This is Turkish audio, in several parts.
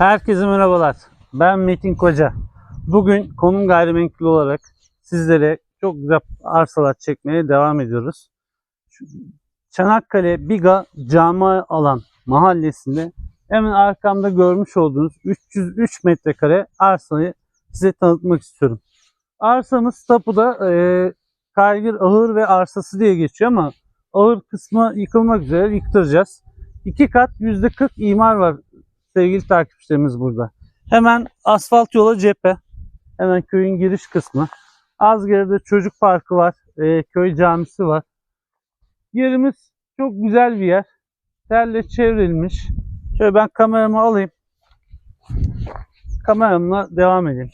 Herkese merhabalar. Ben Metin Koca. Bugün konum gayrimenkul olarak sizlere çok güzel arsalar çekmeye devam ediyoruz. Çanakkale Biga Cami Alan mahallesinde hemen arkamda görmüş olduğunuz 303 metrekare arsayı size tanıtmak istiyorum. Arsamız tapuda e, kaygır ahır ve arsası diye geçiyor ama ahır kısmı yıkılmak üzere yıktıracağız. İki kat %40 imar var sevgili takipçilerimiz burada. Hemen asfalt yola cephe. Hemen köyün giriş kısmı. Az geride çocuk parkı var. e, köy camisi var. Yerimiz çok güzel bir yer. Terle çevrilmiş. Şöyle ben kameramı alayım. Kameramla devam edeyim.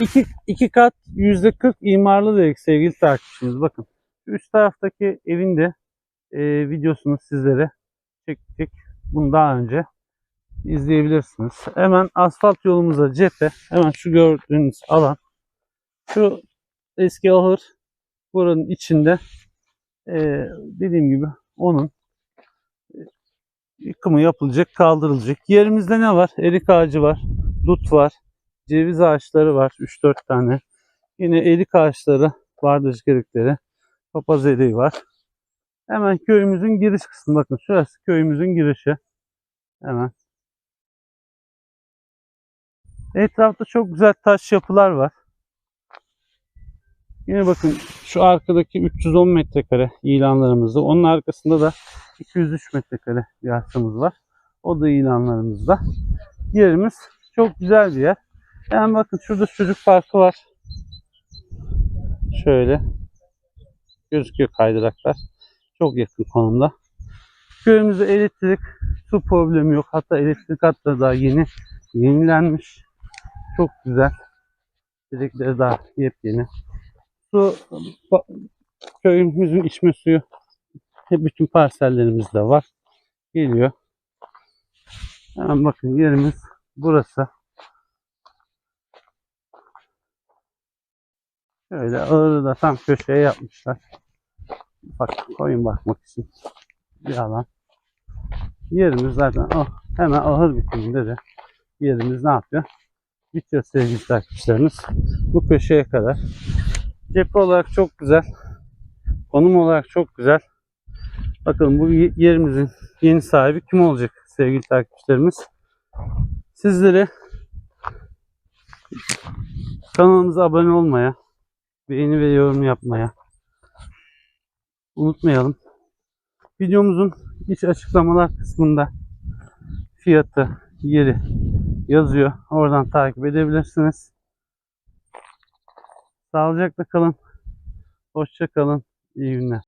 İki, iki kat yüzde 40 imarlı dedik sevgili takipçimiz. Bakın üst taraftaki evin de e, videosunu sizlere çektik. Bunu daha önce izleyebilirsiniz. Hemen asfalt yolumuza cephe. Hemen şu gördüğünüz alan. Şu eski ahır buranın içinde e, dediğim gibi onun yıkımı yapılacak, kaldırılacak. Yerimizde ne var? Erik ağacı var, dut var, ceviz ağaçları var 3-4 tane. Yine erik ağaçları, bardacık erikleri, papaz eriği var. Hemen köyümüzün giriş kısmı. Bakın şurası köyümüzün girişi. Hemen. Etrafta çok güzel taş yapılar var. Yine bakın şu arkadaki 310 metrekare ilanlarımızda. Onun arkasında da 203 metrekare bir arsamız var. O da ilanlarımızda. Yerimiz çok güzel bir yer. Yani bakın şurada çocuk parkı var. Şöyle. Gözüküyor kaydıraklar. Çok yakın konumda. Köyümüzde elektrik, su problemi yok. Hatta elektrik hatları daha yeni yenilenmiş. Çok güzel. Direkleri daha yepyeni. Su köyümüzün içme suyu bütün parsellerimizde var. Geliyor. Hemen bakın yerimiz burası. Şöyle ağırı da tam köşeye yapmışlar. Bak koyun bakmak için bir alan. Yerimiz zaten oh, hemen ahır bitiminde de yerimiz ne yapıyor? Bitiyor sevgili takipçilerimiz. Bu köşeye kadar. Cephe olarak çok güzel. Konum olarak çok güzel. Bakalım bu yerimizin yeni sahibi kim olacak sevgili takipçilerimiz? Sizleri kanalımıza abone olmaya, beğeni ve yorum yapmaya unutmayalım. Videomuzun iç açıklamalar kısmında fiyatı, yeri yazıyor. Oradan takip edebilirsiniz. Sağlıcakla kalın. Hoşça kalın. İyi günler.